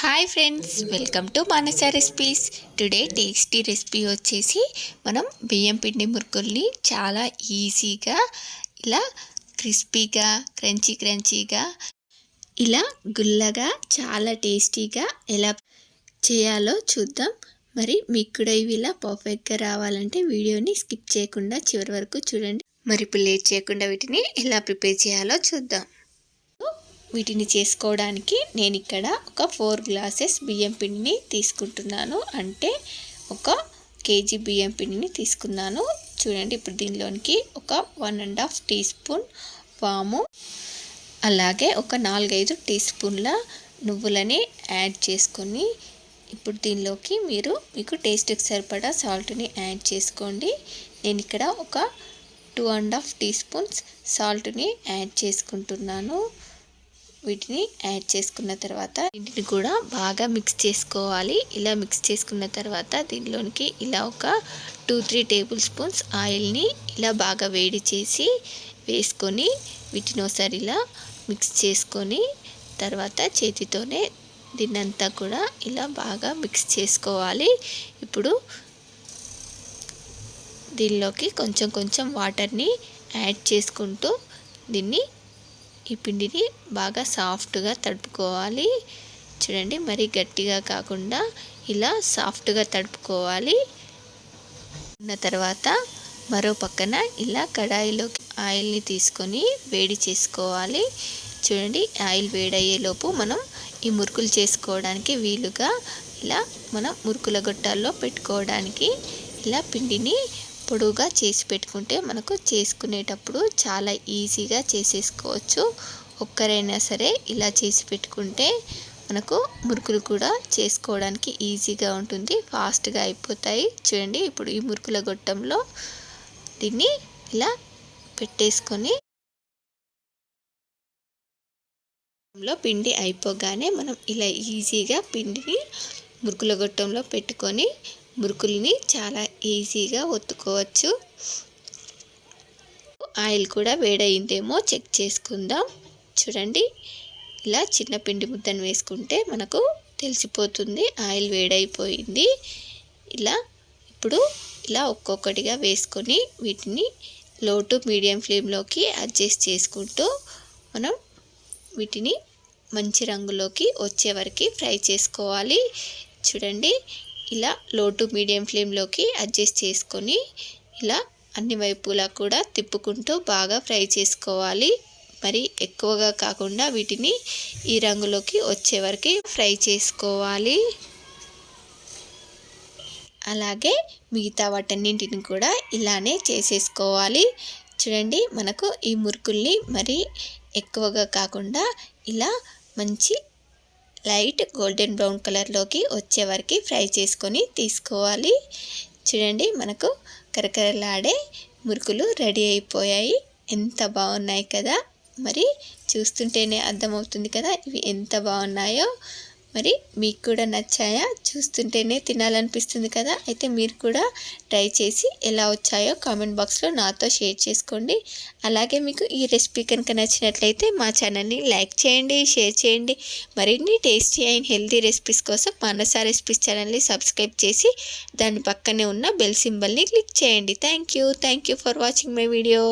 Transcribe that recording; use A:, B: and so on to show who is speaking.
A: Hi friends welcome to Manasa recipes today tasty recipe వచ్చేసి మనం బియ్యం పిండి మురుకుల్ని చాలా ఈజీగా ఇలా క్రిస్పీగా క్రంచీ క్రంచీగా ఇలా గుల్లగా చాలా టేస్టీగా ఎలా చేయాలో చూద్దాం. మరి మీకు కూడా ఇవి ఇలా పర్ఫెక్ట్గా రావాలంటే వీడియోని స్కిప్ చేయకుండా చివరి వరకు చూడండి. మరి ఇప్పుడు లేట్ చేయకుండా వీటిని ఎలా ప్రిపేర్ చేయాలో చూద్దాం. వీటిని చేసుకోవడానికి నేను ఇక్కడ ఒక ఫోర్ గ్లాసెస్ బియ్యం పిండిని తీసుకుంటున్నాను. అంటే ఒక కేజీ బియ్యం పిండిని తీసుకున్నాను. చూడండి ఇప్పుడు దీనిలోనికి ఒక one and half teaspoon పాము అలాగే ఒక నాలుగైదు టీ స్పూన్ల నువ్వులని యాడ్ చేసుకొని ఇప్పుడు దీనిలోకి మీరు మీకు టేస్ట్కి సరిపడా సాల్ట్ని యాడ్ చేసుకోండి. నేను ఇక్కడ ఒక two and half teaspoons సాల్ట్ని యాడ్ చేసుకుంటున్నాను. వీటిని యాడ్ చేసుకున్న తర్వాత వీటిని కూడా బాగా మిక్స్ చేసుకోవాలి. ఇలా మిక్స్ చేసుకున్న తర్వాత దీనిలోనికి ఇలా ఒక టూ త్రీ టేబుల్ స్పూన్స్ ఆయిల్ని ఇలా బాగా వేడి చేసి వేసుకొని వీటిని ఒకసారి ఇలా మిక్స్ చేసుకొని తర్వాత చేతితోనే దీన్నంతా కూడా ఇలా బాగా మిక్స్ చేసుకోవాలి. ఇప్పుడు దీనిలోకి కొంచెం కొంచెం వాటర్ని యాడ్ చేసుకుంటూ దీన్ని ఈ పిండిని బాగా సాఫ్ట్గా తడుపుకోవాలి. చూడండి మరి గట్టిగా కాకుండా ఇలా సాఫ్ట్గా తడుపుకోవాలి. ఉన్న తర్వాత మరో పక్కన ఇలా కడాయిలోకి ఆయిల్ని తీసుకొని వేడి చేసుకోవాలి. చూడండి ఆయిల్ వేడయ్యేలోపు మనం ఈ మురుకులు చేసుకోవడానికి వీలుగా ఇలా మనం మురుకుల గొట్టాల్లో పెట్టుకోవడానికి ఇలా పిండిని పొడువుగా చేసి పెట్టుకుంటే మనకు చేసుకునేటప్పుడు చాలా ఈజీగా చేసేసుకోవచ్చు. ఒక్కరైనా సరే ఇలా చేసి పెట్టుకుంటే మనకు మురుకులు కూడా చేసుకోవడానికి ఈజీగా ఉంటుంది. ఫాస్ట్గా అయిపోతాయి. చూడండి ఇప్పుడు ఈ మురుకుల గొట్టంలో దీన్ని ఇలా పెట్టేసుకొని లో పిండి అయిపోగానే మనం ఇలా ఈజీగా పిండిని మురుకుల గొట్టంలో పెట్టుకొని మురుకుల్ని చాలా ఈజీగా ఒత్తుకోవచ్చు. ఆయిల్ కూడా వేడయిందేమో చెక్ చేసుకుందాం. చూడండి ఇలా చిన్న పిండి ముద్దను వేసుకుంటే మనకు తెలిసిపోతుంది ఆయిల్ వేడైపోయింది. ఇలా ఇప్పుడు ఇలా ఒక్కొక్కటిగా వేసుకొని వీటిని లో టు మీడియం ఫ్లేమ్లోకి అడ్జస్ట్ చేసుకుంటూ మనం వీటిని మంచి రంగులోకి వచ్చే వరకు ఫ్రై చేసుకోవాలి. చూడండి ఇలా లో టు మీడియం ఫ్లేమ్లోకి అడ్జస్ట్ చేసుకొని ఇలా అన్ని వైపులా కూడా తిప్పుకుంటూ బాగా ఫ్రై చేసుకోవాలి. మరి ఎక్కువగా కాకుండా వీటిని ఈ రంగులోకి వచ్చే వరకు ఫ్రై చేసుకోవాలి. అలాగే మిగతా వాటన్నింటిని కూడా ఇలానే చేసేసుకోవాలి. చూడండి మనకు ఈ మురుకుల్ని మరి ఎక్కువగా కాకుండా ఇలా మంచి లైట్ గోల్డెన్ బ్రౌన్ కలర్లోకి వచ్చే వరకు ఫ్రై చేసుకొని తీసుకోవాలి. చూడండి మనకు కరకరలాడే మురుకులు రెడీ అయిపోయాయి. ఎంత బాగున్నాయి కదా! మరి చూస్తుంటేనే అర్థమవుతుంది కదా ఇవి ఎంత బాగున్నాయో. మరి మీకు కూడా నచ్చాయా? చూస్తుంటేనే తినాలనిపిస్తుంది కదా? అయితే మీరు కూడా ట్రై చేసి ఎలా వచ్చాయో కామెంట్ బాక్స్లో నాతో షేర్ చేసుకోండి. అలాగే మీకు ఈ రెసిపీ కనుక నచ్చినట్లయితే మా ఛానల్ని లైక్ చేయండి షేర్ చేయండి. మరిన్ని టేస్టీ అండ్ హెల్తీ రెసిపీస్ కోసం మానస రెసిపీస్ ఛానల్ని సబ్స్క్రైబ్ చేసి దాని పక్కనే ఉన్న బెల్ సింబల్ని క్లిక్ చేయండి. Thank you thank you for watching my video.